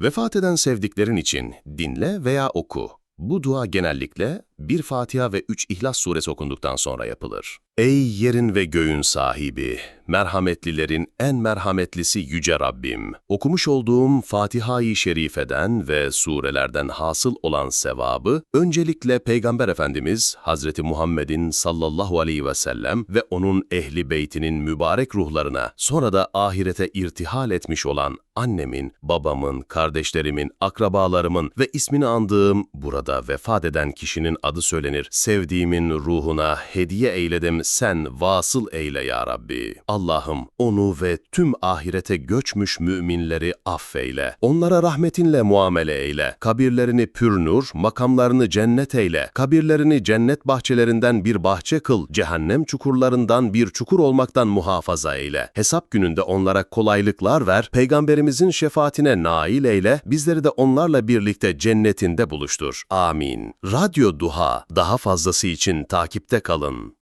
Vefat eden sevdiklerin için dinle veya oku. Bu dua genellikle bir Fatiha ve üç İhlas suresi okunduktan sonra yapılır. Ey yerin ve göğün sahibi, merhametlilerin en merhametlisi Yüce Rabbim, okumuş olduğum Fatiha-i Şerife'den ve surelerden hasıl olan sevabı, öncelikle Peygamber Efendimiz Hazreti Muhammed'in sallallahu aleyhi ve sellem ve onun ehli beytinin mübarek ruhlarına, sonra da ahirete irtihal etmiş olan annemin, babamın, kardeşlerimin, akrabalarımın ve ismini andığım burada vefat eden kişinin adı söylenir. Sevdiğimin ruhuna hediye eyledim sen vasıl eyle ya Rabbi. Allah'ım onu ve tüm ahirete göçmüş müminleri affeyle. Onlara rahmetinle muamele eyle. Kabirlerini pür nur, makamlarını cennet eyle. Kabirlerini cennet bahçelerinden bir bahçe kıl. Cehennem çukurlarından bir çukur olmaktan muhafaza eyle. Hesap gününde onlara kolaylıklar ver. Peygamberimizin şefaatine nail eyle. Bizleri de onlarla birlikte cennetinde buluştur. Amin. Radyo Duha. Daha fazlası için takipte kalın.